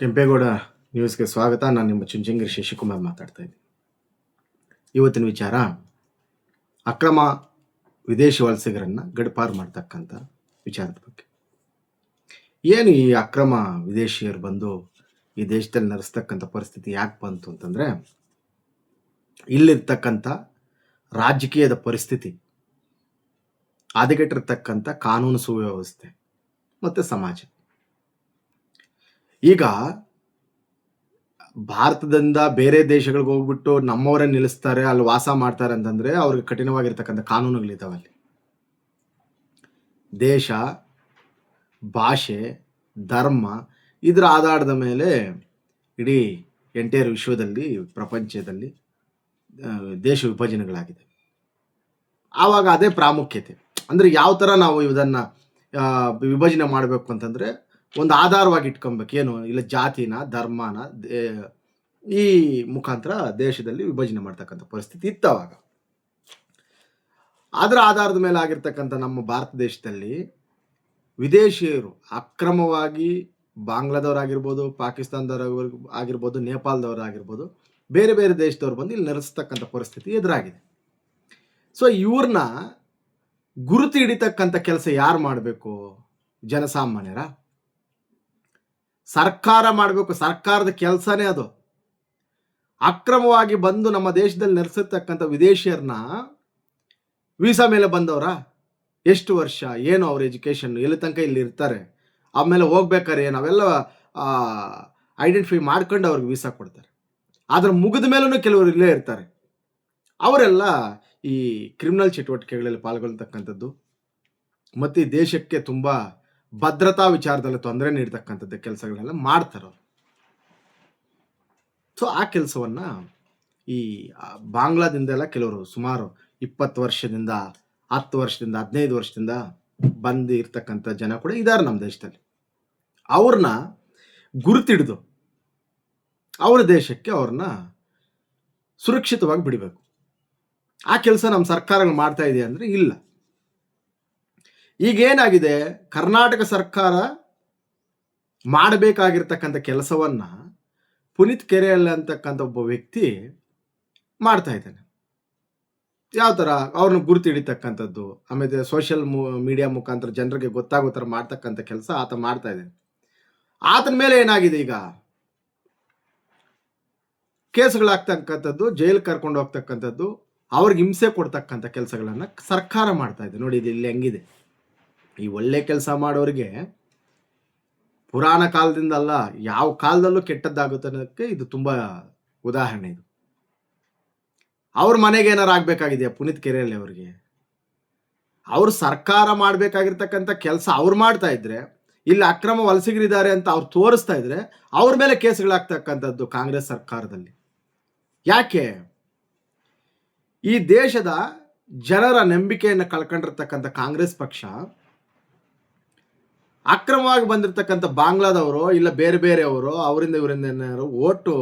ಕೆಂಪೇಗೌಡ ನ್ಯೂಸ್ಗೆ ಸ್ವಾಗತ. ನಾನು ನಿಮ್ಮ ಚುಂಚಂಗಿರಿ ಶಶಿಕುಮಾರ್ ಮಾತಾಡ್ತಾ ಇದ್ದೀನಿ. ಇವತ್ತಿನ ವಿಚಾರ, ಅಕ್ರಮ ವಿದೇಶಿ ವಲಸಿಗರನ್ನು ಗಡಪಾರು ಮಾಡ್ತಕ್ಕಂಥ ವಿಚಾರದ ಬಗ್ಗೆ. ಏನು ಈ ಅಕ್ರಮ ವಿದೇಶಿಯರು ಬಂದು ಈ ದೇಶದಲ್ಲಿ ನಡೆಸ್ತಕ್ಕಂಥ ಪರಿಸ್ಥಿತಿ ಯಾಕೆ ಬಂತು ಅಂತಂದರೆ, ಇಲ್ಲಿರ್ತಕ್ಕಂಥ ರಾಜಕೀಯದ ಪರಿಸ್ಥಿತಿ ಹದಗೆಟ್ಟಿರ್ತಕ್ಕಂಥ ಕಾನೂನು ಸುವ್ಯವಸ್ಥೆ ಮತ್ತು ಸಮಾಜ. ಈಗ ಭಾರತದಿಂದ ಬೇರೆ ದೇಶಗಳಿಗೆ ಹೋಗ್ಬಿಟ್ಟು ನಮ್ಮವರೇ ನಿಲ್ಲಿಸ್ತಾರೆ, ಅಲ್ಲಿ ವಾಸ ಮಾಡ್ತಾರೆ ಅಂತಂದ್ರೆ ಅವ್ರಿಗೆ ಕಠಿಣವಾಗಿರ್ತಕ್ಕಂಥ ಕಾನೂನುಗಳಿದಾವೆ ಅಲ್ಲಿ. ದೇಶ, ಭಾಷೆ, ಧರ್ಮ ಇದರ ಆಧಾರದ ಮೇಲೆ ಇಡೀ ಎಂಟೈರ್ ವಿಶ್ವದಲ್ಲಿ, ಪ್ರಪಂಚದಲ್ಲಿ ದೇಶ ವಿಭಜನೆಗಳಾಗಿದೆ. ಆವಾಗ ಅದೇ ಪ್ರಾಮುಖ್ಯತೆ. ಅಂದ್ರೆ ಯಾವ ಥರ ನಾವು ಇದನ್ನ ವಿಭಜನೆ ಮಾಡಬೇಕು ಅಂತಂದ್ರೆ ಒಂದು ಆಧಾರವಾಗಿ ಇಟ್ಕೊಬೇಕು. ಏನು? ಇಲ್ಲ, ಜಾತಿನ, ಧರ್ಮನ ಈ ಮುಖಾಂತರ ದೇಶದಲ್ಲಿ ವಿಭಜನೆ ಮಾಡ್ತಕ್ಕಂಥ ಪರಿಸ್ಥಿತಿ ಇತ್ತು ಅವಾಗ. ಅದರ ಆಧಾರದ ಮೇಲೆ ಆಗಿರ್ತಕ್ಕಂಥ ನಮ್ಮ ಭಾರತ ದೇಶದಲ್ಲಿ ವಿದೇಶಿಯರು ಅಕ್ರಮವಾಗಿ ಬಾಂಗ್ಲಾದವರಾಗಿರ್ಬೋದು ಪಾಕಿಸ್ತಾನದವ್ರ ಆಗಿರ್ಬೋದು, ನೇಪಾಳದವರಾಗಿರ್ಬೋದು, ಬೇರೆ ಬೇರೆ ದೇಶದವ್ರು ಬಂದು ಇಲ್ಲಿ ನೆಲೆಸ್ತಕ್ಕಂಥ ಪರಿಸ್ಥಿತಿ ಎದುರಾಗಿದೆ. ಸೊ ಇವ್ರನ್ನ ಗುರುತು ಹಿಡಿತಕ್ಕಂಥ ಕೆಲಸ ಯಾರು ಮಾಡಬೇಕು? ಜನಸಾಮಾನ್ಯರ? ಸರ್ಕಾರ ಮಾಡಬೇಕು, ಸರ್ಕಾರದ ಕೆಲಸನೇ ಅದು. ಅಕ್ರಮವಾಗಿ ಬಂದು ನಮ್ಮ ದೇಶದಲ್ಲಿ ನೆಲೆಸಿರ್ತಕ್ಕಂಥ ವಿದೇಶಿಯರನ್ನ ವೀಸಾ ಮೇಲೆ ಬಂದವರ? ಎಷ್ಟು ವರ್ಷ? ಏನು ಅವ್ರ ಎಜುಕೇಶನ್ ಎಲ್ಲಿ ತನಕ ಇಲ್ಲಿ ಇರ್ತಾರೆ? ಆಮೇಲೆ ಹೋಗ್ಬೇಕಾರೆ ಏನು ಅವೆಲ್ಲ ಐಡೆಂಟಿಫೈ ಮಾಡ್ಕೊಂಡು ಅವ್ರಿಗೆ ವೀಸಾ ಕೊಡ್ತಾರೆ. ಆದ್ರೆ ಮುಗಿದ ಮೇಲೂ ಕೆಲವರು ಇಲ್ಲೇ ಇರ್ತಾರೆ. ಅವರೆಲ್ಲ ಈ ಕ್ರಿಮಿನಲ್ ಚಟುವಟಿಕೆಗಳಲ್ಲಿ ಪಾಲ್ಗೊಳ್ತಕ್ಕಂಥದ್ದು. ಮತ್ತು ದೇಶಕ್ಕೆ ತುಂಬ ಭದ್ರತಾ ವಿಚಾರದಲ್ಲಿ ತೊಂದರೆ ನೀಡ್ತಕ್ಕಂಥದ್ದು ಕೆಲಸಗಳನ್ನೆಲ್ಲ ಮಾಡ್ತಾರೆ ಸೊ ಆ ಕೆಲಸವನ್ನ ಈ ಬಾಂಗ್ಲಾದಿಂದೆಲ್ಲ ಕೆಲವರು ಸುಮಾರು ಇಪ್ಪತ್ತು ವರ್ಷದಿಂದ, ಹತ್ತು ವರ್ಷದಿಂದ, ಹದಿನೈದು ವರ್ಷದಿಂದ ಬಂದು ಇರ್ತಕ್ಕಂಥ ಜನ ಕೂಡ ಇದ್ದಾರೆ ನಮ್ಮ ದೇಶದಲ್ಲಿ. ಅವ್ರನ್ನ ಗುರುತಿಡಿದು ಅವರ ದೇಶಕ್ಕೆ ಅವ್ರನ್ನ ಸುರಕ್ಷಿತವಾಗಿ ಬಿಡಬೇಕು. ಆ ಕೆಲಸ ನಮ್ಮ ಸರ್ಕಾರಗಳು ಮಾಡ್ತಾ ಇದೆ ಅಂದರೆ ಇಲ್ಲ. ಈಗೇನಾಗಿದೆ? ಕರ್ನಾಟಕ ಸರ್ಕಾರ ಮಾಡಬೇಕಾಗಿರ್ತಕ್ಕಂಥ ಕೆಲಸವನ್ನ ಪುನೀತ್ ಕೆರೆಯಲ್ಲಿ ಅಂತಕ್ಕಂಥ ಒಬ್ಬ ವ್ಯಕ್ತಿ ಮಾಡ್ತಾ ಇದ್ದಾನೆ. ಯಾವ ಥರ? ಅವ್ರನ್ನ ಗುರುತು ಹಿಡಿತಕ್ಕಂಥದ್ದು, ಆಮೇಲೆ ಸೋಷಿಯಲ್ ಮೀಡಿಯಾ ಮುಖಾಂತರ ಜನರಿಗೆ ಗೊತ್ತಾಗೋ ಥರ ಮಾಡ್ತಕ್ಕಂಥ ಕೆಲಸ ಆತ ಮಾಡ್ತಾ ಇದ್ದಾನೆ. ಆತನ ಮೇಲೆ ಏನಾಗಿದೆ ಈಗ? ಕೇಸ್ಗಳಾಗ್ತಕ್ಕಂಥದ್ದು ಜೈಲ್ ಕರ್ಕೊಂಡು ಹೋಗ್ತಕ್ಕಂಥದ್ದು, ಅವ್ರಿಗೆ ಹಿಂಸೆ ಕೊಡ್ತಕ್ಕಂಥ ಕೆಲಸಗಳನ್ನು ಸರ್ಕಾರ ಮಾಡ್ತಾ ಇದೆ. ನೋಡಿ, ಇದು ಇಲ್ಲಿ ಹೆಂಗಿದೆ. ಈ ಒಳ್ಳೆ ಕೆಲಸ ಮಾಡೋರಿಗೆ ಪುರಾಣ ಕಾಲದಿಂದಲ್ಲ ಯಾವ ಕಾಲದಲ್ಲೂ ಕೆಟ್ಟದ್ದಾಗುತ್ತೆ ಅನ್ನೋದಕ್ಕೆ ಇದು ತುಂಬ ಉದಾಹರಣೆ ಇದು. ಅವ್ರ ಮನೆಗೆ ಏನಾರು ಆಗ್ಬೇಕಾಗಿದೆಯಾ ಪುನೀತ್ ಕೆರೆಯಲ್ಲಿ ಅವ್ರಿಗೆ? ಅವ್ರು ಸರ್ಕಾರ ಮಾಡಬೇಕಾಗಿರ್ತಕ್ಕಂಥ ಕೆಲಸ ಅವ್ರು ಮಾಡ್ತಾ ಇದ್ರೆ, ಇಲ್ಲಿ ಅಕ್ರಮ ವಲಸಿಗರಿದ್ದಾರೆ ಅಂತ ಅವ್ರು ತೋರಿಸ್ತಾ ಇದ್ರೆ ಅವ್ರ ಮೇಲೆ ಕೇಸ್ಗಳಾಗ್ತಕ್ಕಂಥದ್ದು ಕಾಂಗ್ರೆಸ್ ಸರ್ಕಾರದಲ್ಲಿ. ಯಾಕೆ? ಈ ದೇಶದ ಜನರ ನಂಬಿಕೆಯನ್ನು ಕಳ್ಕೊಂಡಿರ್ತಕ್ಕಂಥ ಕಾಂಗ್ರೆಸ್ ಪಕ್ಷ ಅಕ್ರಮವಾಗಿ ಬಂದಿರತಕ್ಕಂಥ ಬಾಂಗ್ಲಾದವರು ಇಲ್ಲ ಬೇರೆ ಬೇರೆಯವರು ಅವರಿಂದ ಇವರಿಂದ ಏನಾದ್ರು ಓಟು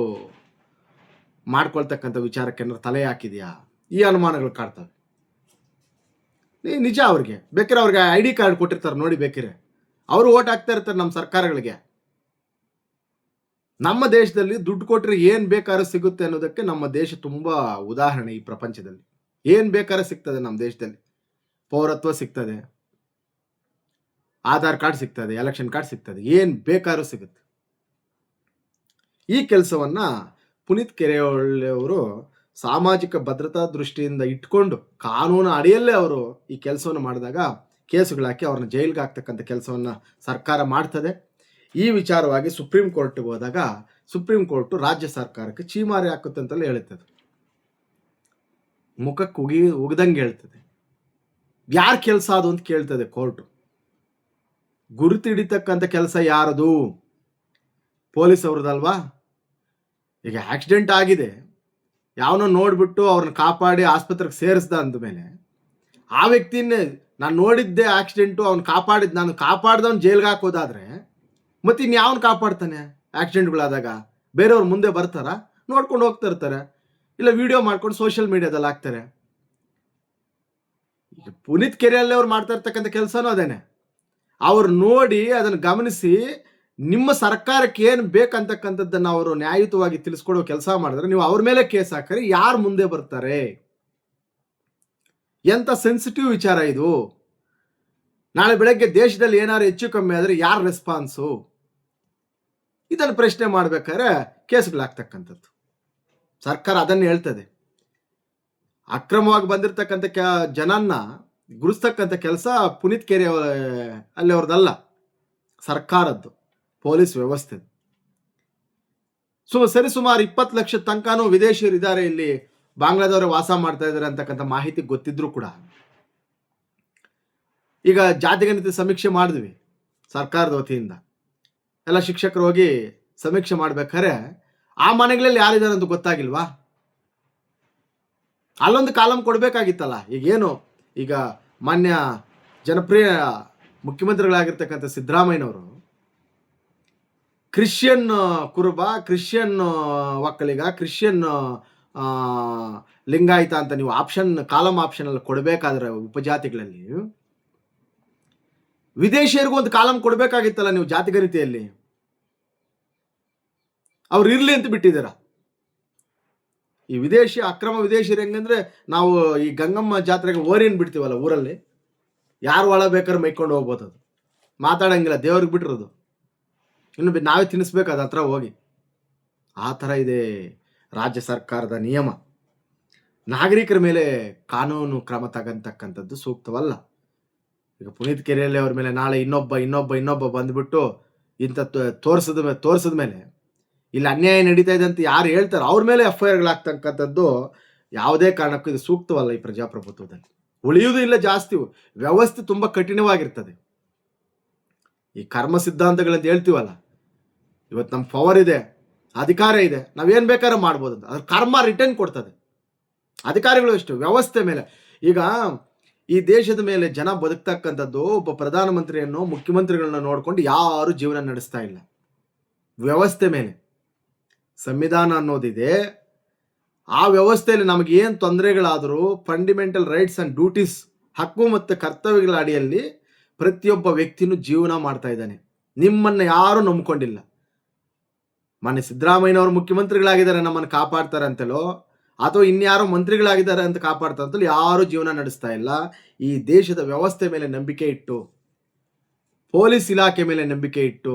ಮಾಡ್ಕೊಳ್ತಕ್ಕಂಥ ವಿಚಾರಕ್ಕೆ ಏನಾರು ತಲೆ ಹಾಕಿದ್ಯಾ? ಈ ಅನುಮಾನಗಳು ಕಾಡ್ತವೆ. ನಿಜ ಅವ್ರಿಗೆ. ಬೇಕಾದ್ರೆ ಅವ್ರಿಗೆ ಐ ಡಿ ಕಾರ್ಡ್ ಕೊಟ್ಟಿರ್ತಾರೆ ನೋಡಿ ಬೇಕಿರೆ ಅವರು ಓಟ್ ಹಾಕ್ತಾ ಇರ್ತಾರೆ ನಮ್ಮ ಸರ್ಕಾರಗಳಿಗೆ. ನಮ್ಮ ದೇಶದಲ್ಲಿ ದುಡ್ಡು ಕೊಟ್ಟರೆ ಏನು ಬೇಕಾದ್ರೂ ಸಿಗುತ್ತೆ ಅನ್ನೋದಕ್ಕೆ ನಮ್ಮ ದೇಶ ತುಂಬ ಉದಾಹರಣೆ ಈ ಪ್ರಪಂಚದಲ್ಲಿ. ಏನು ಬೇಕಾದ್ರೂ ಸಿಗ್ತದೆ ನಮ್ಮ ದೇಶದಲ್ಲಿ. ಪೌರತ್ವ ಸಿಗ್ತದೆ. ಆಧಾರ್ ಕಾರ್ಡ್ ಸಿಗ್ತದೆ ಎಲೆಕ್ಷನ್ ಕಾರ್ಡ್ ಸಿಗ್ತದೆ, ಏನು ಬೇಕಾದ್ರೂ ಸಿಗುತ್ತೆ. ಈ ಕೆಲಸವನ್ನ ಪುನೀತ್ ಕೆರೆಯವರು ಸಾಮಾಜಿಕ ಭದ್ರತಾ ದೃಷ್ಟಿಯಿಂದ ಇಟ್ಕೊಂಡು ಕಾನೂನು ಅಡಿಯಲ್ಲೇ ಅವರು ಈ ಕೆಲಸವನ್ನು ಮಾಡಿದಾಗ ಕೇಸುಗಳಾಕಿ ಅವ್ರನ್ನ ಜೈಲ್ಗೆ ಹಾಕ್ತಕ್ಕಂಥ ಕೆಲಸವನ್ನ ಸರ್ಕಾರ ಮಾಡ್ತದೆ. ಈ ವಿಚಾರವಾಗಿ ಸುಪ್ರೀಂ ಕೋರ್ಟ್ಗೆ ಹೋದಾಗ ಸುಪ್ರೀಂ ಕೋರ್ಟ್ ರಾಜ್ಯ ಸರ್ಕಾರಕ್ಕೆ ಚೀಮಾರಿ ಹಾಕುತ್ತೆ ಅಂತಲೇ ಹೇಳ್ತದೆ. ಮುಖಕ್ಕೆ ಉಗಿ, ಉಗ್ದಂಗೆ ಹೇಳ್ತದೆ. ಯಾರ ಕೆಲಸ ಅದು ಅಂತ ಕೇಳ್ತದೆ ಕೋರ್ಟು ಗುರುತಿಡಿತಕ್ಕಂಥ ಕೆಲಸ ಯಾರದು? ಪೊಲೀಸ್ ಅವ್ರದಲ್ವಾ? ಈಗ ಆಕ್ಸಿಡೆಂಟ್ ಆಗಿದೆ. ಯಾವನೋ ನೋಡ್ಬಿಟ್ಟು ಅವ್ರನ್ನ ಕಾಪಾಡಿ ಆಸ್ಪತ್ರೆಗೆ ಸೇರಿಸ್ದ ಅಂದಮೇಲೆ ಆ ವ್ಯಕ್ತಿನೇ ನಾನು ನೋಡಿದ್ದೆ ಆಕ್ಸಿಡೆಂಟು ಅವ್ನು ಕಾಪಾಡಿದ್ ನಾನು ಕಾಪಾಡ್ದವ್ನು ಜೈಲ್ಗೆ ಹಾಕೋದಾದ್ರೆ ಮತ್ತೆ ಇನ್ಯಾವನ್ ಕಾಪಾಡ್ತಾನೆ ಆಕ್ಸಿಡೆಂಟ್ಗಳಾದಾಗ ಬೇರೆಯವ್ರ ಮುಂದೆ ಬರ್ತಾರ? ನೋಡ್ಕೊಂಡು ಹೋಗ್ತಾ ಇರ್ತಾರೆ. ಇಲ್ಲ ವಿಡಿಯೋ ಮಾಡ್ಕೊಂಡು ಸೋಷಿಯಲ್ ಮೀಡಿಯಾದಲ್ಲಿ ಹಾಕ್ತಾರೆ. ಪುನೀತ್ ಕೆರೆಯಲ್ಲಿ ಅವ್ರು ಮಾಡ್ತಾ ಇರ್ತಕ್ಕಂಥ ಕೆಲಸನೂ ಅದೇನೆ. ಅವ್ರು ನೋಡಿ ಅದನ್ನು ಗಮನಿಸಿ ನಿಮ್ಮ ಸರ್ಕಾರಕ್ಕೆ ಏನು ಬೇಕಂತಕ್ಕಂಥದ್ದನ್ನು ಅವರು ನ್ಯಾಯಯುತವಾಗಿ ತಿಳಿಸ್ಕೊಡೋ ಕೆಲಸ ಮಾಡಿದ್ರೆ ನೀವು ಅವ್ರ ಮೇಲೆ ಕೇಸ್ ಹಾಕರಿ, ಯಾರು ಮುಂದೆ ಬರ್ತಾರೆ? ಎಂಥ ಸೆನ್ಸಿಟಿವ್ ವಿಚಾರ ಇದು. ನಾಳೆ ಬೆಳಗ್ಗೆ ದೇಶದಲ್ಲಿ ಏನಾದ್ರು ಹೆಚ್ಚು ಕಮ್ಮಿ ಆದರೆ ಯಾರು ರೆಸ್ಪಾನ್ಸು ಇದನ್ನು ಪ್ರಶ್ನೆ ಮಾಡ್ಬೇಕಾದ್ರೆ ಕೇಸ್ಗಳಾಗ್ತಕ್ಕಂಥದ್ದು. ಸರ್ಕಾರ ಅದನ್ನು ಹೇಳ್ತದೆ. ಅಕ್ರಮವಾಗಿ ಬಂದಿರತಕ್ಕಂಥ ಕ ಜನನ್ನ ಗುರುಸ್ತಕ್ಕಂಥ ಕೆಲಸ ಪುನೀತ್ ಕೆರೆ ಅಲ್ಲಿ ಅವ್ರದ್ದಲ್ಲ, ಸರ್ಕಾರದ್ದು, ಪೊಲೀಸ್ ವ್ಯವಸ್ಥೆ. ಸೊ ಸರಿ, ಸುಮಾರು ಇಪ್ಪತ್ತು ಲಕ್ಷ ತನಕನೂ ವಿದೇಶಿಯರು ಇದ್ದಾರೆ ಇಲ್ಲಿ, ಬಾಂಗ್ಲಾದವರು ವಾಸ ಮಾಡ್ತಾ ಇದ್ದಾರೆ ಅಂತಕ್ಕಂಥ ಮಾಹಿತಿ ಗೊತ್ತಿದ್ರು ಕೂಡ. ಈಗ ಜಾತಿಗಣಿತ ಸಮೀಕ್ಷೆ ಮಾಡಿದ್ವಿ, ಸರ್ಕಾರದ ವತಿಯಿಂದ. ಎಲ್ಲ ಶಿಕ್ಷಕರು ಹೋಗಿ ಸಮೀಕ್ಷೆ ಮಾಡ್ಬೇಕಾದ್ರೆ, ಆ ಮನೆಗಳಲ್ಲಿ ಯಾರಿದ್ದಾರೆ ಅಂತ ಗೊತ್ತಾಗಿಲ್ವಾ? ಅಲ್ಲೊಂದು ಕಾಲಂ ಕೊಡಬೇಕಾಗಿತ್ತಲ್ಲ, ಈಗೇನು ಈಗ ಮಾನ್ಯ ಜನಪ್ರಿಯ ಮುಖ್ಯಮಂತ್ರಿಗಳಾಗಿರ್ತಕ್ಕಂಥ ಸಿದ್ದರಾಮಯ್ಯನವರು Christian Kuruba, Christian Okkaliga, Christian Lingayat ಅಂತ ನೀವು ಆಪ್ಷನ್ ಕಾಲಮ್ ಆಪ್ಷನ್ ಅಲ್ಲಿ ಕೊಡಬೇಕಾದ್ರೆ ಉಪಜಾತಿಗಳಲ್ಲಿ ವಿದೇಶಿಯರಿಗೂ ಒಂದು ಕಾಲಂ ಕೊಡಬೇಕಾಗಿತ್ತಲ್ಲ ನೀವು ಜಾತಿಗರಿತೆಯಲ್ಲಿ? ಅವ್ರು ಇರ್ಲಿ ಅಂತ ಬಿಟ್ಟಿದ್ದೀರಾ? ಈ ವಿದೇಶಿ ಅಕ್ರಮ ವಿದೇಶಿಯರು ಹೆಂಗಂದ್ರೆ ನಾವು ಈ ಗಂಗಮ್ಮ ಜಾತ್ರೆಗೆ ಓರೇನ್ ಬಿಡ್ತೀವಲ್ಲ ಊರಲ್ಲಿ? ಯಾರು ಒಳ ಬೇಕಾದ್ರೆ ಮೈಕೊಂಡು ಹೋಗ್ಬೋದು ಅದು. ಮಾತಾಡಂಗಿಲ್ಲ, ದೇವ್ರಿಗೆ ಬಿಟ್ಟಿರೋದು. ಇನ್ನು ಬಿ- ನಾವೇ ತಿನ್ನಿಸ್ಬೇಕು ಅದು ಹತ್ರ ಹೋಗಿ. ಆ ಥರ ಇದೆ ರಾಜ್ಯ ಸರ್ಕಾರದ ನಿಯಮ. ನಾಗರಿಕರ ಮೇಲೆ ಕಾನೂನು ಕ್ರಮ ತಗಂತಕ್ಕಂಥದ್ದು ಸೂಕ್ತವಲ್ಲ. ಈಗ ಪುನೀತ್ ಕೆರೆಯಲ್ಲಿ ಅವ್ರ ಮೇಲೆ ನಾಳೆ ಇನ್ನೊಬ್ಬ ಇನ್ನೊಬ್ಬ ಇನ್ನೊಬ್ಬ ಬಂದ್ಬಿಟ್ಟು ಇಂಥ ತೋರಿಸಿದ ಮೇಲೆ ತೋರಿಸಿದ ಇಲ್ಲಿ ಅನ್ಯಾಯ ನಡೀತಾ ಇದೆ ಅಂತ ಯಾರು ಹೇಳ್ತಾರೆ ಅವ್ರ ಮೇಲೆ ಎಫ್ ಐ ಆರ್ಗಳಾಗ್ತಕ್ಕಂಥದ್ದು ಯಾವುದೇ ಕಾರಣಕ್ಕೂ ಇದು ಸೂಕ್ತವಲ್ಲ ಈ ಪ್ರಜಾಪ್ರಭುತ್ವದಲ್ಲಿ. ಉಳಿಯುವುದು ಇಲ್ಲ, ಜಾಸ್ತಿ ವ್ಯವಸ್ಥೆ ತುಂಬ ಕಠಿಣವಾಗಿರ್ತದೆ. ಈ ಕರ್ಮ ಸಿದ್ಧಾಂತಗಳಂತ ಹೇಳ್ತೀವಲ್ಲ, ಇವತ್ತು ನಮ್ಮ ಪವರ್ ಇದೆ, ಅಧಿಕಾರ ಇದೆ, ನಾವೇನು ಬೇಕಾದ್ರೂ ಮಾಡ್ಬೋದು ಅಂತ ಅದ್ರ ಕರ್ಮ ರಿಟರ್ನ್ ಕೊಡ್ತದೆ. ಅಧಿಕಾರಿಗಳು ಎಷ್ಟು? ವ್ಯವಸ್ಥೆ ಮೇಲೆ. ಈಗ ಈ ದೇಶದ ಮೇಲೆ ಜನ ಬದುಕ್ತಕ್ಕಂಥದ್ದು ಒಬ್ಬ ಪ್ರಧಾನಮಂತ್ರಿಯನ್ನು, ಮುಖ್ಯಮಂತ್ರಿಗಳನ್ನ ನೋಡ್ಕೊಂಡು ಯಾರು ಜೀವನ ನಡೆಸ್ತಾ ಇಲ್ಲ. ವ್ಯವಸ್ಥೆ ಮೇಲೆ. ಸಂವಿಧಾನ ಅನ್ನೋದಿದೆ, ಆ ವ್ಯವಸ್ಥೆಯಲ್ಲಿ ನಮಗೆ ಏನು ತೊಂದರೆಗಳಾದರೂ ಫಂಡಿಮೆಂಟಲ್ ರೈಟ್ಸ್ ಆ್ಯಂಡ್ ಡ್ಯೂಟೀಸ್ ಹಕ್ಕು ಮತ್ತು ಕರ್ತವ್ಯಗಳ ಅಡಿಯಲ್ಲಿ ಪ್ರತಿಯೊಬ್ಬ ವ್ಯಕ್ತಿನೂ ಜೀವನ ಮಾಡ್ತಾ ಇದ್ದಾನೆ. ನಿಮ್ಮನ್ನು ಯಾರೂ ನಂಬ್ಕೊಂಡಿಲ್ಲ. ಮೊನ್ನೆ ಸಿದ್ದರಾಮಯ್ಯನವರು ಮುಖ್ಯಮಂತ್ರಿಗಳಾಗಿದ್ದಾರೆ, ನಮ್ಮನ್ನು ಕಾಪಾಡ್ತಾರೆ ಅಂತಲೋ, ಅಥವಾ ಇನ್ಯಾರೋ ಮಂತ್ರಿಗಳಾಗಿದ್ದಾರೆ ಅಂತ ಕಾಪಾಡ್ತಾರೆ ಅಂತಲೂ ಯಾರೂ ಜೀವನ ನಡೆಸ್ತಾ ಇಲ್ಲ. ಈ ದೇಶದ ವ್ಯವಸ್ಥೆ ಮೇಲೆ ನಂಬಿಕೆ ಇಟ್ಟು, ಪೊಲೀಸ್ ಇಲಾಖೆ ಮೇಲೆ ನಂಬಿಕೆ ಇಟ್ಟು,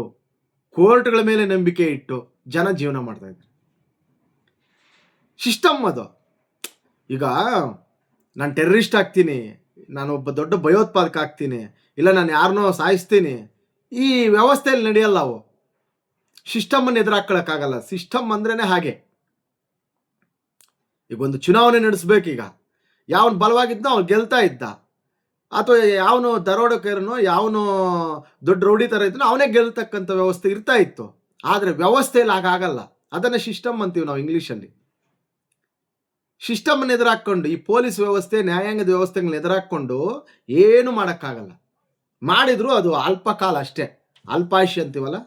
ಕೋರ್ಟ್ಗಳ ಮೇಲೆ ನಂಬಿಕೆ ಇಟ್ಟು ಜನ ಜೀವನ ಮಾಡ್ತಾ ಇದ್ದಾರೆ ಸಿಸ್ಟಮ್ ಅದು. ಈಗ ನಾನು ಟೆರರಿಸ್ಟ್ ಆಗ್ತೀನಿ, ನಾನು ಒಬ್ಬ ದೊಡ್ಡ ಭಯೋತ್ಪಾದಕ ಆಗ್ತೀನಿ, ಇಲ್ಲ ನಾನು ಯಾರನ್ನೋ ಸಾಯಿಸ್ತೀನಿ, ಈ ವ್ಯವಸ್ಥೆಯಲ್ಲಿ ನಡೆಯಲ್ಲ ಅವು. ಸಿಸ್ಟಮನ್ನು ಎದುರಾಕೊಳ್ಳೋಕ್ಕಾಗಲ್ಲ ಸಿಸ್ಟಮ್ ಅಂದ್ರೇ ಹಾಗೆ. ಈಗ ಒಂದು ಚುನಾವಣೆ ನಡೆಸ್ಬೇಕೀಗ. ಯಾವನು ಬಲವಾಗಿದ್ದ ಅವ್ನು ಗೆಲ್ತಾ ಇದ್ದ. ಅಥವಾ ಯಾವನು ದರೋಡಕರನೋ ಯಾವನು ದೊಡ್ಡ ರೌಡಿ ಥರ ಇದ್ದನೋ ಅವನೇ ಗೆಲ್ತಕ್ಕಂಥ ವ್ಯವಸ್ಥೆ ಇರ್ತಾ ಇತ್ತು. ಆದರೆ ವ್ಯವಸ್ಥೆಯಲ್ಲಿ ಹಾಗಾಗಲ್ಲ. ಅದನ್ನು ಸಿಸ್ಟಮ್ ಅಂತೀವಿ ನಾವು ಇಂಗ್ಲೀಷಲ್ಲಿ. ಸಿಸ್ಟಮನ್ನು ಎದುರಾಕೊಂಡು ಈ ಪೊಲೀಸ್ ವ್ಯವಸ್ಥೆ, ನ್ಯಾಯಾಂಗದ ವ್ಯವಸ್ಥೆಗಳನ್ನ ಎದುರಾಕೊಂಡು ಏನು ಮಾಡೋಕ್ಕಾಗಲ್ಲ. ಮಾಡಿದ್ರು ಅದು ಅಲ್ಪಕಾಲ ಅಷ್ಟೇ. ಅಲ್ಪಾಯುಷ್ಯ ಅಂತೀವಲ್ಲ?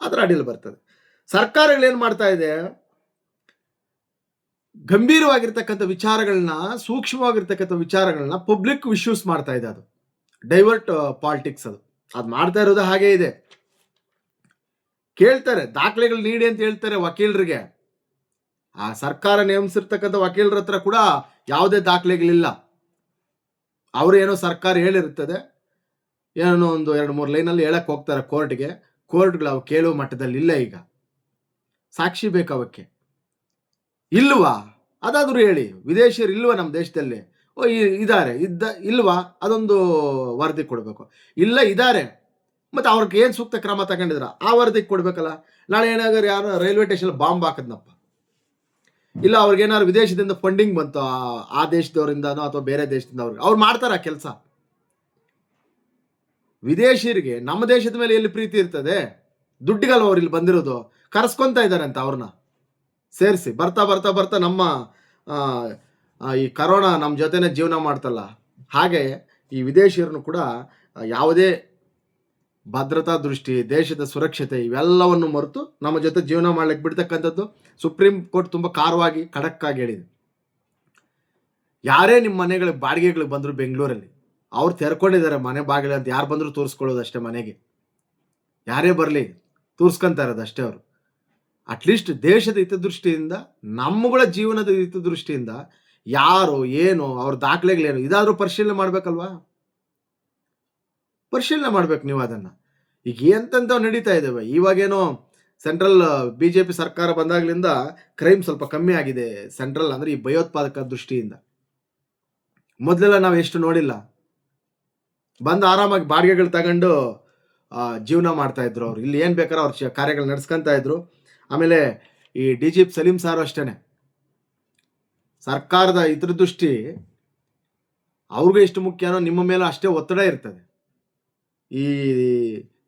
ಅದರ ಅಡಿಯಲ್ಲಿ ಬರ್ತದೆ. ಸರ್ಕಾರಗಳು ಏನು ಮಾಡ್ತಾ ಇದೆ? ಗಂಭೀರವಾಗಿರ್ತಕ್ಕಂಥ ವಿಚಾರಗಳನ್ನ ಸೂಕ್ಷ್ಮವಾಗಿರ್ತಕ್ಕಂಥ ವಿಚಾರಗಳನ್ನ ಪಬ್ಲಿಕ್ ಇಶ್ಯೂಸ್ ಮಾಡ್ತಾ ಇದೆ ಅದು. ಡೈವರ್ಟ್ ಪಾಲಿಟಿಕ್ಸ್ ಅದು. ಅದು ಮಾಡ್ತಾ ಇರೋದು ಹಾಗೇ ಇದೆ. ಕೇಳ್ತಾರೆ, ದಾಖಲೆಗಳು ನೀಡಿ ಅಂತ ಹೇಳ್ತಾರೆ ವಕೀಲರಿಗೆ. ಆ ಸರ್ಕಾರ ನೇಮಿಸಿರ್ತಕ್ಕಂಥ ವಕೀಲರ ಹತ್ರ ಕೂಡ ಯಾವುದೇ ದಾಖಲೆಗಳಿಲ್ಲ. ಅವರು ಏನೋ ಸರ್ಕಾರ ಹೇಳಿರ್ತದೆ ಏನೋ ಒಂದು ಎರಡು ಮೂರು ಲೈನಲ್ಲಿ ಹೇಳಕ್ಕೆ ಹೋಗ್ತಾರೆ ಕೋರ್ಟ್ಗೆ. ಕೋರ್ಟ್ಗಳು ಅವು ಕೇಳುವ ಮಟ್ಟದಲ್ಲಿ ಇಲ್ಲ ಈಗ. ಸಾಕ್ಷಿ ಬೇಕು ಅವಕ್ಕೆ. ಇಲ್ವಾ? ಅದಾದರೂ ಹೇಳಿ, ವಿದೇಶಿಯರು ಇಲ್ವಾ ನಮ್ಮ ದೇಶದಲ್ಲಿ? ಓ ಇದ್ದಾರೆ. ಇದ್ದ, ಇಲ್ವಾ? ಅದೊಂದು ವರದಿ ಕೊಡಬೇಕು. ಇಲ್ಲ, ಇದ್ದಾರೆ. ಮತ್ತು ಅವ್ರಿಗೆ ಏನು ಸೂಕ್ತ ಕ್ರಮ ತಗೊಂಡಿದ್ರ, ಆ ವರದಿ ಕೊಡ್ಬೇಕಲ್ಲ. ನಾಳೆ ಏನಾದ್ರು ಯಾರು ರೈಲ್ವೆ ಸ್ಟೇಷನ್ ಬಾಂಬ್ ಹಾಕದ್ನಪ್ಪ. ಇಲ್ಲ ಅವ್ರಿಗೇನಾದ್ರು ವಿದೇಶದಿಂದ ಫಂಡಿಂಗ್ ಬಂತು, ಆ- ದೇಶದವರಿಂದನೋ ಅಥವಾ ಬೇರೆ ದೇಶದಿಂದ ಅವ್ರಿಗೆ. ಅವ್ರು ಮಾಡ್ತಾರ ಕೆಲಸ. ವಿದೇಶಿಯರಿಗೆ ನಮ್ಮ ದೇಶದ ಮೇಲೆ ಎಲ್ಲಿ ಪ್ರೀತಿ ಇರ್ತದೆ ದುಡ್ಡಿಗಲ್ವ ಅವ್ರು ಇಲ್ಲಿ ಬಂದಿರೋದು, ಕರೆಸ್ಕೊಂತ ಇದ್ದಾರೆ ಅಂತ ಅವ್ರನ್ನ ಸೇರಿಸಿ, ಬರ್ತಾ ಬರ್ತಾ ಬರ್ತಾ ನಮ್ಮ ಈ ಕರೋನಾ ನಮ್ಮ ಜೊತೆನೇ ಜೀವನ ಮಾಡ್ತಲ್ಲ. ಹಾಗೆ ಈ ವಿದೇಶಿಯರನ್ನು ಕೂಡ ಯಾವುದೇ ಭದ್ರತಾ ದೃಷ್ಟಿ, ದೇಶದ ಸುರಕ್ಷತೆ, ಇವೆಲ್ಲವನ್ನು ಮರೆತು ನಮ್ಮ ಜೊತೆ ಜೀವನ ಮಾಡ್ಲಿಕ್ಕೆ ಬಿಡ್ತಕ್ಕಂಥದ್ದು ಸುಪ್ರೀಂ ಕೋರ್ಟ್ ತುಂಬ ಖಾರವಾಗಿ, ಖಡಕ್ಕಾಗಿ ಹೇಳಿದೆ. ಯಾರೇ ನಿಮ್ಮ ಮನೆಗಳ ಬಾಡಿಗೆಗಳಿಗೆ ಬಂದರು ಬೆಂಗಳೂರಲ್ಲಿ, ಅವ್ರು ತೆರ್ಕೊಂಡಿದ್ದಾರೆ ಮನೆ ಬಾಗಿಲು ಅಂತ ಯಾರು ಬಂದರೂ ತೋರಿಸ್ಕೊಳ್ಳೋದು ಅಷ್ಟೇ ಮನೆಗೆ. ಯಾರೇ ಬರಲಿ ತೋರಿಸ್ಕೊಂತ ಇರೋದು ಅಷ್ಟೇ ಅವರು. ಅಟ್ಲೀಸ್ಟ್ ದೇಶದ ಹಿತದೃಷ್ಟಿಯಿಂದ, ನಮ್ಮಗಳ ಜೀವನದ ಹಿತದೃಷ್ಟಿಯಿಂದ, ಯಾರು, ಏನು, ಅವ್ರ ದಾಖಲೆಗಳೇನು, ಇದಾದರೂ ಪರಿಶೀಲನೆ ಮಾಡಬೇಕಲ್ವಾ? ಪರಿಶೀಲನೆ ಮಾಡ್ಬೇಕು ನೀವು ಅದನ್ನ. ಈಗ ಎಂತೆಂಥವು ನಡೀತಾ ಇದ್ದಾವೆ ಇವಾಗೇನೋ ಸೆಂಟ್ರಲ್ ಬಿ ಜೆ ಪಿ ಸರ್ಕಾರ ಬಂದಾಗ್ಲಿಂದ ಕ್ರೈಮ್ ಸ್ವಲ್ಪ ಕಮ್ಮಿ ಆಗಿದೆ ಸೆಂಟ್ರಲ್ ಅಂದ್ರೆ ಈ ಭಯೋತ್ಪಾದಕ ದೃಷ್ಟಿಯಿಂದ. ಮೊದಲೆಲ್ಲ ನಾವು ಎಷ್ಟು ನೋಡಿಲ್ಲ. ಬಂದು ಆರಾಮಾಗಿ ಬಾಡಿಗೆಗಳು ತಗೊಂಡು ಜೀವನ ಮಾಡ್ತಾ ಇದ್ರು ಅವ್ರು. ಇಲ್ಲಿ ಏನು ಬೇಕಾರ ಅವ್ರ ಕಾರ್ಯಗಳು ನಡ್ಸ್ಕೊಂತ ಇದ್ರು. ಆಮೇಲೆ ಈ ಡಿ ಜಿ ಪಿ ಸಲೀಂ ಸಾರು ಅಷ್ಟೇನೆ. ಸರ್ಕಾರದ ಇತರ ದೃಷ್ಟಿ ಅವ್ರಿಗೂ ಎಷ್ಟು ಮುಖ್ಯನೋ ನಿಮ್ಮ ಮೇಲೂ ಅಷ್ಟೇ ಒತ್ತಡ ಇರ್ತದೆ. ಈ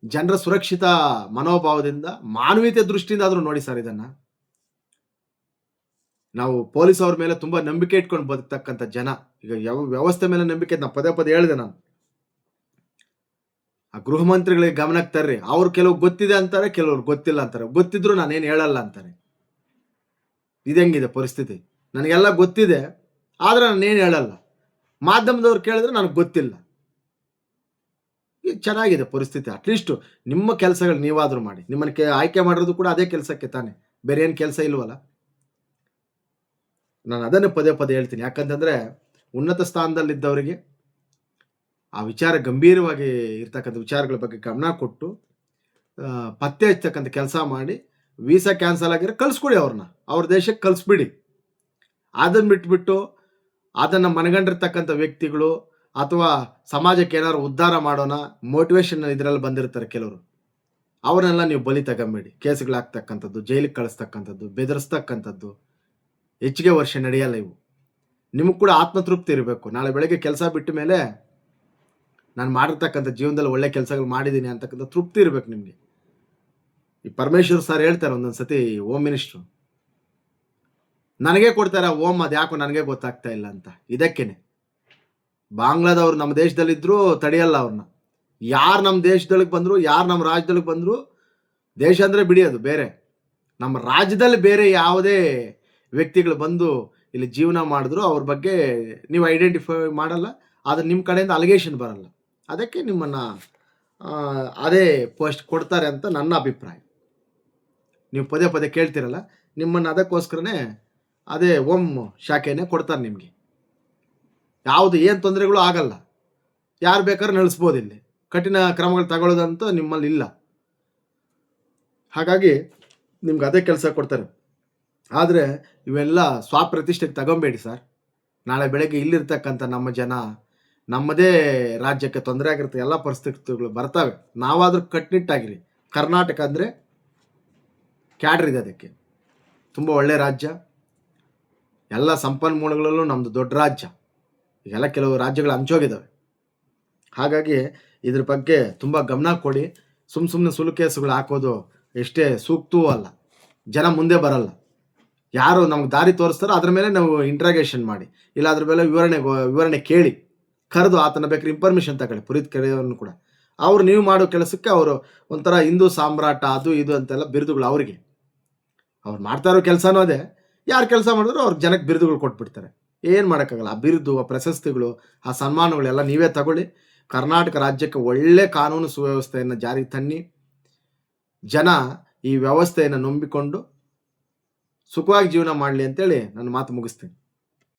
ಜನರ ಸುರಕ್ಷಿತ ಮನೋಭಾವದಿಂದ, ಮಾನವೀಯತೆ ದೃಷ್ಟಿಯಿಂದ ಆದರೂ ನೋಡಿ ಸರ್ ಇದನ್ನ. ನಾವು ಪೊಲೀಸ್ ಅವ್ರ ಮೇಲೆ ತುಂಬಾ ನಂಬಿಕೆ ಇಟ್ಕೊಂಡು ಬದುಕ್ತಕ್ಕಂಥ ಜನ. ಈಗ ಯಾವ ವ್ಯವಸ್ಥೆ ಮೇಲೆ ನಂಬಿಕೆ ನಾ ಪದೇ ಪದೇ ಹೇಳಿದೆ ನಾನು. ಆ ಗೃಹ ಮಂತ್ರಿಗಳಿಗೆ ಗಮನಕ್ಕೆ ತರ್ರಿ. ಅವ್ರು ಕೆಲವು ಗೊತ್ತಿದೆ ಅಂತಾರೆ ಕೆಲವ್ರು ಗೊತ್ತಿಲ್ಲ ಅಂತಾರೆ. ಗೊತ್ತಿದ್ರು ನಾನೇನು ಹೇಳಲ್ಲ ಅಂತಾರೆ. ಇದೆಂಗಿದೆ ಪರಿಸ್ಥಿತಿ? ನನಗೆಲ್ಲ ಗೊತ್ತಿದೆ, ಆದ್ರೆ ನಾನೇನು ಹೇಳಲ್ಲ. ಮಾಧ್ಯಮದವ್ರು ಕೇಳಿದ್ರೆ ನನಗೆ ಗೊತ್ತಿಲ್ಲ. ಚೆನ್ನಾಗಿದೆ ಪರಿಸ್ಥಿತಿ. ಅಟ್ಲೀಸ್ಟ್ ನಿಮ್ಮ ಕೆಲಸಗಳು ನೀವಾದರೂ ಮಾಡಿ. ನಿಮ್ಮನ್ನು ಕೆ, ಆಯ್ಕೆ ಮಾಡಿರೋದು ಕೂಡ ಅದೇ ಕೆಲಸಕ್ಕೆ ತಾನೆ. ಬೇರೆ ಏನು ಕೆಲಸ ಇಲ್ವಲ್ಲ? ನಾನು ಅದನ್ನು ಪದೇ ಪದೇ ಹೇಳ್ತೀನಿ. ಯಾಕಂತಂದರೆ ಉನ್ನತ ಸ್ಥಾನದಲ್ಲಿದ್ದವರಿಗೆ ಆ ವಿಚಾರ ಗಂಭೀರವಾಗಿ ಇರ್ತಕ್ಕಂಥ ವಿಚಾರಗಳ ಬಗ್ಗೆ ಗಮನ ಕೊಟ್ಟು ಪತ್ತೆ ಹಚ್ಚತಕ್ಕಂಥ ಕೆಲಸ ಮಾಡಿ, ವೀಸಾ ಕ್ಯಾನ್ಸಲ್ ಆಗಿರೋ ಕಳಿಸ್ಕೊಡಿ ಅವ್ರನ್ನ. ಅವ್ರ ದೇಶಕ್ಕೆ ಕಳಿಸ್ಬಿಡಿ. ಅದನ್ನು ಬಿಟ್ಬಿಟ್ಟು ಅದನ್ನು ಮನಗಂಡಿರ್ತಕ್ಕಂಥ ವ್ಯಕ್ತಿಗಳು ಅಥವಾ ಸಮಾಜಕ್ಕೆ ಏನಾದ್ರು ಉದ್ಧಾರ ಮಾಡೋಣ ಮೋಟಿವೇಶನ್ ಇದರಲ್ಲಿ ಬಂದಿರ್ತಾರೆ ಕೆಲವರು. ಅವರನ್ನೆಲ್ಲ ನೀವು ಬಲಿ ತಗೊಂಬೇಡಿ. ಕೇಸ್ಗಳಾಗ್ತಕ್ಕಂಥದ್ದು ಜೈಲಿಗೆ ಕಳಿಸ್ತಕ್ಕಂಥದ್ದು, ಬೆದರಿಸ್ತಕ್ಕಂಥದ್ದು. ಹೆಚ್ಚಿಗೆ ವರ್ಷ ನಡೆಯಲ್ಲ ಇವು. ನಿಮಗೆ ಕೂಡ ಆತ್ಮತೃಪ್ತಿ ಇರಬೇಕು. ನಾಳೆ ಬೆಳಗ್ಗೆ ಕೆಲಸ ಬಿಟ್ಟ ಮೇಲೆ ನಾನು ಮಾಡಿರ್ತಕ್ಕಂಥ ಜೀವನದಲ್ಲಿ ಒಳ್ಳೆ ಕೆಲಸಗಳು ಮಾಡಿದ್ದೀನಿ ಅಂತಕ್ಕಂಥ ತೃಪ್ತಿ ಇರಬೇಕು ನಿಮಗೆ. ಈ ಪರಮೇಶ್ವರ್ ಸರ್ ಹೇಳ್ತಾರೆ ಒಂದೊಂದು ಸತಿ ಹೋಮ್ ಮಿನಿಸ್ಟ್ರು ನನಗೆ ಕೊಡ್ತಾರೆ ಓಮ್ ಅದು ಯಾಕೋ ನನಗೆ ಗೊತ್ತಾಗ್ತಾ ಇಲ್ಲ ಅಂತ. ಇದಕ್ಕೇನೆ. ಬಾಂಗ್ಲಾದವ್ರು ನಮ್ಮ ದೇಶದಲ್ಲಿದ್ದರೂ ತಡೆಯಲ್ಲ ಅವ್ರನ್ನ ಯಾರು ನಮ್ಮ ದೇಶದೊಳಗೆ ಬಂದರು, ಯಾರು ನಮ್ಮ ರಾಜ್ಯದೊಳಗೆ ಬಂದರು, ದೇಶ ಅಂದರೆ ಬಿಡಿ ಅದು, ಬೇರೆ. ನಮ್ಮ ರಾಜ್ಯದಲ್ಲಿ ಬೇರೆ ಯಾವುದೇ ವ್ಯಕ್ತಿಗಳು ಬಂದು ಇಲ್ಲಿ ಜೀವನ ಮಾಡಿದ್ರು, ಅವ್ರ ಬಗ್ಗೆ ನೀವು ಐಡೆಂಟಿಫೈ ಮಾಡಲ್ಲ, ಆದರೆ ನಿಮ್ಮ ಕಡೆಯಿಂದ ಅಲಿಗೇಷನ್ ಬರಲ್ಲ. ಅದಕ್ಕೆ ನಿಮ್ಮನ್ನು ಅದೇ ಪೋಸ್ಟ್ ಕೊಡ್ತಾರೆ ಅಂತ ನನ್ನ ಅಭಿಪ್ರಾಯ. ನೀವು ಪದೇ ಪದೇ ಕೇಳ್ತಿರಲ್ಲ, ನಿಮ್ಮನ್ನು ಅದಕ್ಕೋಸ್ಕರನೇ ಅದೇ ಓಮ್ ಶಾಖೆನೇ ಕೊಡ್ತಾರೆ ನಿಮಗೆ. ಯಾವುದು ಏನು ತೊಂದರೆಗಳು ಆಗಲ್ಲ. ಯಾರು ಬೇಕಾದ್ರೂ ನಡೆಸ್ಬೋದು ಇಲ್ಲಿ. ಕಠಿಣ ಕ್ರಮಗಳು ತಗೊಳ್ಳೋದಂತೂ ನಿಮ್ಮಲ್ಲಿ ಇಲ್ಲ. ಹಾಗಾಗಿ ನಿಮ್ಗೆ ಅದೇ ಕೆಲಸ ಕೊಡ್ತಾರೆ. ಆದರೆ ಇವೆಲ್ಲ ಸ್ವಪ್ರತಿಷ್ಠೆಗೆ ತಗೊಂಬೇಡಿ ಸರ್. ನಾಳೆ ಬೆಳಗ್ಗೆ ಇಲ್ಲಿರ್ತಕ್ಕಂಥ ನಮ್ಮ ಜನ ನಮ್ಮದೇ ರಾಜ್ಯಕ್ಕೆ ತೊಂದರೆ ಆಗಿರುತ್ತೆ, ಎಲ್ಲ ಪರಿಸ್ಥಿತಿಗಳು ಬರ್ತವೆ. ನಾವಾದರೂ ಕಟ್ಟುನಿಟ್ಟಾಗಿರಿ ಕರ್ನಾಟಕ ಅಂದರೆ ಕ್ಯಾಡ್ರ್ ಇದೆ ಅದಕ್ಕೆ. ತುಂಬ ಒಳ್ಳೆ ರಾಜ್ಯ. ಎಲ್ಲ ಸಂಪನ್ಮೂಲಗಳಲ್ಲೂ ನಮ್ಮದು ದೊಡ್ಡ ರಾಜ್ಯ. ಈಗೆಲ್ಲ ಕೆಲವು ರಾಜ್ಯಗಳು ಹಂಚೋಗಿದ್ದಾವೆ ಹಾಗಾಗಿ ಇದ್ರ ಬಗ್ಗೆ ತುಂಬ ಗಮನ ಕೊಡಿ. ಸುಮ್ಮ ಸುಮ್ಮನೆ ಸುಲು ಕೇಸುಗಳು ಹಾಕೋದು ಎಷ್ಟೇ ಸೂಕ್ತವೂ ಅಲ್ಲ. ಜನ ಮುಂದೆ ಬರಲ್ಲ. ಯಾರು ನಮ್ಗೆ ದಾರಿ ತೋರಿಸ್ತಾರೋ ಅದ್ರ ಮೇಲೆ ನಾವು ಇಂಟ್ರಾಗೇಷನ್ ಮಾಡಿ. ಇಲ್ಲ ಅದ್ರ ಮೇಲೆ ವಿವರಣೆ ವಿವರಣೆ ಕೇಳಿ. ಕರೆದು ಆತನ ಬೇಕಾದ್ರೆ ಇನ್ಫಾರ್ಮೇಷನ್ ತಗೊಳ್ಳಿ. ಪುರಿತ್ ಕರೆಯೋನು ಕೂಡ. ಅವ್ರು ನೀವು ಮಾಡೋ ಕೆಲಸಕ್ಕೆ ಅವರು ಒಂಥರ ಹಿಂದೂ ಸಾಮ್ರಾಟ, ಅದು ಇದು ಅಂತೆಲ್ಲ ಬಿರುದುಗಳು ಅವರಿಗೆ. ಅವ್ರು ಮಾಡ್ತಾ ಇರೋ ಕೆಲಸನೂ ಅದೇ. ಯಾರು ಕೆಲಸ ಮಾಡಿದ್ರು ಅವ್ರಿಗೆ ಜನಕ್ಕೆ ಬಿರುದುಗಳು ಕೊಟ್ಬಿಡ್ತಾರೆ. ಏನು ಮಾಡೋಕ್ಕಾಗಲ್ಲ. ಆ ಬಿರುದು ಆ ಪ್ರಶಸ್ತಿಗಳು, ಆ ಸನ್ಮಾನಗಳೆಲ್ಲ ನೀವೇ ತಗೊಳ್ಳಿ. ಕರ್ನಾಟಕ ರಾಜ್ಯಕ್ಕೆ ಒಳ್ಳೆ ಕಾನೂನು ಸುವ್ಯವಸ್ಥೆಯನ್ನು ಜಾರಿಗೆ ತನ್ನಿ. ಜನ ಈ ವ್ಯವಸ್ಥೆಯನ್ನು ನಂಬಿಕೊಂಡು ಸುಖವಾಗಿ ಜೀವನ ಮಾಡಲಿ ಅಂತೇಳಿ ನನ್ನ ಮಾತು ಮುಗಿಸ್ತೀನಿ.